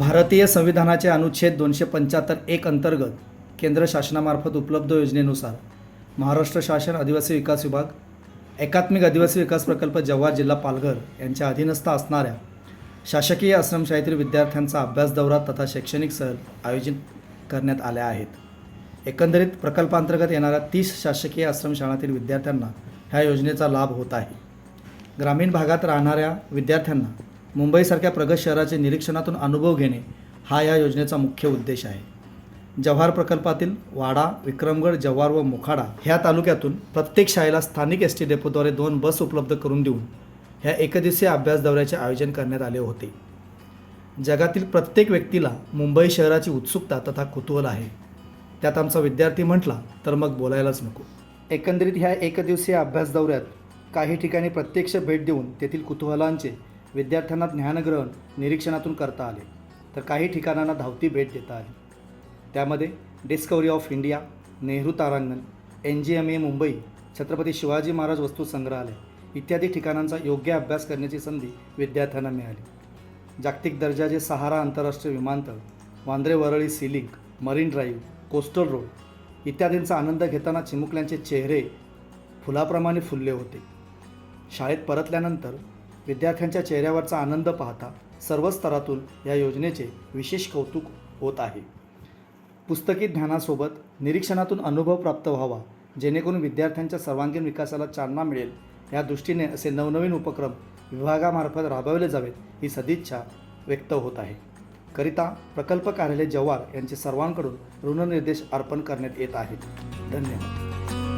भारतीय संविधानाचे अनुच्छेद दोनशे पंच्याहत्तर एक अंतर्गत केंद्र शासनामार्फत उपलब्ध योजनेनुसार महाराष्ट्र शासन आदिवासी विकास विभाग एकात्मिक आदिवासी विकास प्रकल्प जव्हार जिल्हा पालघर यांच्या अधीनस्थ असणाऱ्या शासकीय आश्रमशाळेतील विद्यार्थ्यांचा अभ्यास दौरा तथा शैक्षणिक सहल आयोजित करण्यात आल्या आहेत. एकंदरीत प्रकल्पांतर्गत येणाऱ्या तीस शासकीय आश्रमशाळांतील विद्यार्थ्यांना ह्या योजनेचा लाभ होत आहे. ग्रामीण भागात राहणाऱ्या विद्यार्थ्यांना मुंबईसारख्या प्रगत शहराचे निरीक्षणातून अनुभव घेणे हा या योजनेचा मुख्य उद्देश आहे. जव्हार प्रकल्पातील वाडा विक्रमगड जव्हार व मोखाडा ह्या तालुक्यातून प्रत्येक शाळेला स्थानिक एस टी डेपोद्वारे दोन बस उपलब्ध करून देऊन ह्या एकदिवसीय अभ्यास दौऱ्याचे आयोजन करण्यात आले होते. जगातील प्रत्येक व्यक्तीला मुंबई शहराची उत्सुकता तथा कुतूहल आहे. त्यात आमचा विद्यार्थी म्हटला तर मग बोलायलाच नको. एकंदरीत ह्या एकदिवसीय अभ्यास दौऱ्यात काही ठिकाणी प्रत्यक्ष भेट देऊन तेथील कुतूहलांचे विद्यार्थ्यांना ज्ञानग्रहण निरीक्षणातून करता आले. तर काही ठिकाणांना धावती भेट देता आली. त्यामध्ये discovery of India Nehru तारांगण N G M A Mumbai Chhatrapati Shivaji Maharaj वस्तू संग्रहालय इत्यादी ठिकाणांचा योग्य अभ्यास करण्याची संधी विद्यार्थ्यांना मिळाली. जागतिक दर्जाचे सहारा आंतरराष्ट्रीय विमानतळ Vandre Worli sea link marine drive coastal road इत्यादींचा आनंद घेताना चिमुकल्यांचे चेहरे फुलाप्रमाणे फुलले होते. शाळेत परतल्यानंतर विद्यार्थ्यांच्या चेहऱ्यावरचा आनंद पाहता सर्व स्तरातून या योजनेचे विशेष कौतुक होत आहे. पुस्तकी ज्ञानासोबत निरीक्षणातून अनुभव प्राप्त व्हावा जेणेकरून विद्यार्थ्यांच्या सर्वांगीण विकासाला चालना मिळेल. या दृष्टीने असे नवनवीन उपक्रम विभागामार्फत राबवले जावेत ही सदिच्छा व्यक्त होत आहे. करिता प्रकल्प कार्यालय जव्हार यांचे सर्वांकडून ऋणनिर्देश अर्पण करण्यात येत आहेत. धन्यवाद.